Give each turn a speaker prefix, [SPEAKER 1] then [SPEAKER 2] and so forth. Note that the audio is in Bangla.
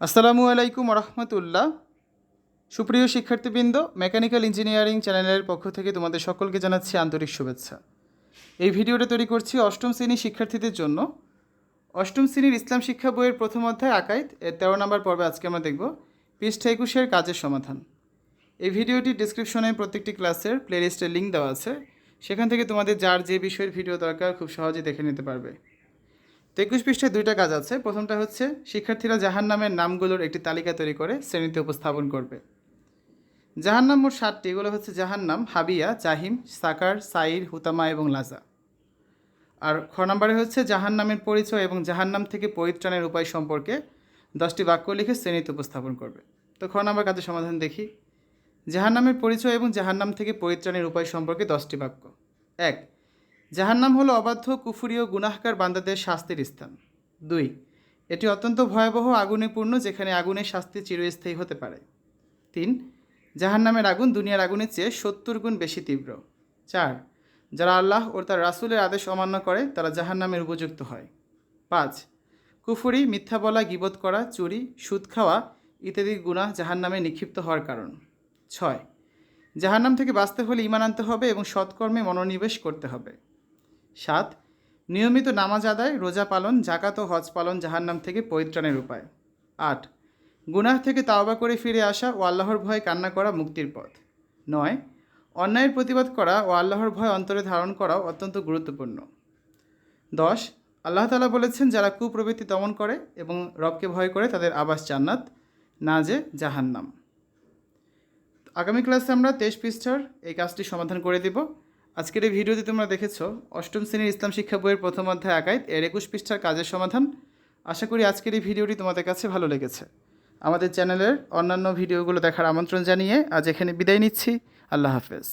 [SPEAKER 1] আসসালামু আলাইকুম রহমতুল্লাহ সুপ্রিয় শিক্ষার্থীবৃন্দ, মেকানিক্যাল ইঞ্জিনিয়ারিং চ্যানেলের পক্ষ থেকে তোমাদের সকলকে জানাচ্ছি আন্তরিক শুভেচ্ছা। এই ভিডিওটা তৈরি করছি অষ্টম শ্রেণি শিক্ষার্থীদের জন্য। অষ্টম শ্রেণির ইসলাম শিক্ষা বইয়ের প্রথম অধ্যায় আকাইদ, এর তেরো নম্বর পর্বে আজকে আমরা দেখব পৃষ্ঠা একুশের কাজের সমাধান। এই ভিডিওটি ডিসক্রিপশনে প্রত্যেকটি ক্লাসের প্লেলিস্টের লিঙ্ক দেওয়া আছে। সেখান থেকে তোমাদের যার যে বিষয়ের ভিডিও দরকার খুব সহজেই দেখে নিতে পারবে। একুশ পৃষ্ঠায় দুইটা কাজ আছে। প্রথমটা হচ্ছে, শিক্ষার্থীরা জাহান নামের নামগুলোর একটি তালিকা তৈরি করে শ্রেণীতে উপস্থাপন করবে। জাহান নাম মোট সাতটি, এগুলো হচ্ছে জাহান নাম হাবিয়া, জাহিম, সাকার সাইর হুতামা এবং লাজা। আর খ নম্বরে হচ্ছে জাহান নামের পরিচয় এবং জাহান নাম থেকে পরিত্রাণের উপায় সম্পর্কে দশটি বাক্য লিখে শ্রেণীতে উপস্থাপন করবে। তো খ নম্বর কাজের সমাধান দেখি। জাহান নামের পরিচয় এবং জাহান নাম থেকে পরিত্রাণের উপায় সম্পর্কে দশটি বাক্য। এক জাহান্নাম হলো অবাধ্য, কুফুরি ও গুনাহকার বান্দাদের শাস্তির স্থান। দুই, এটি অত্যন্ত ভয়াবহ আগুনে পূর্ণ যেখানে আগুনের শাস্তি চিরস্থায়ী হতে পারে। তিন, জাহান্নামের আগুন দুনিয়ার আগুনের চেয়ে সত্তর গুণ বেশি তীব্র। চার, যারা আল্লাহ ও তার রাসূলের আদেশ অমান্য করে, তারা জাহান্নামের উপযুক্ত হয়। পাঁচ, কুফুরি, মিথ্যা বলা, গিবত করা, চুরি, সুদ খাওয়া ইত্যাদি গুনাহ জাহান্নামে নিক্ষিপ্ত হওয়ার কারণ। ছয়, জাহান্নাম থেকে বাঁচতে হলে ইমান আনতে হবে এবং সৎকর্মে মনোনিবেশ করতে হবে। সাত, নিয়মিত নামাজ আদায়, রোজা পালন জাকাত ও হজ পালন জাহান্নাম থেকে পরিত্রাণের উপায়। আট, গুনাহ থেকে তাওবা করে ফিরে আসা ও আল্লাহর ভয়ে কান্না করা মুক্তির পথ। নয়, অন্যায়ের প্রতিবাদ করা ও আল্লাহর ভয় অন্তরে ধারণ করাও অত্যন্ত গুরুত্বপূর্ণ। দশ, আল্লাহ তালা বলেছেন, যারা কুপ্রবৃত্তি দমন করে এবং রবকে ভয় করে তাদের আবাস জান্নাত, না যে জাহান্নাম। আগামী ক্লাসে আমরা তেইশ পৃষ্ঠার এই কাজটি সমাধান করে দিব। আজকের এই ভিডিওতে তোমরা দেখেছ অষ্টম শ্রেণির ইসলাম শিক্ষা বইয়ের প্রথম অধ্যায় আকাইদ, এর একুশ পৃষ্ঠার কাজের সমাধান। আশা করি আজকের এই ভিডিওটি তোমাদের কাছে ভালো লেগেছে। আমাদের চ্যানেলের অন্যান্য ভিডিওগুলো দেখার আমন্ত্রণ জানিয়ে আজ এখানে বিদায় নিচ্ছি। আল্লাহ হাফেজ।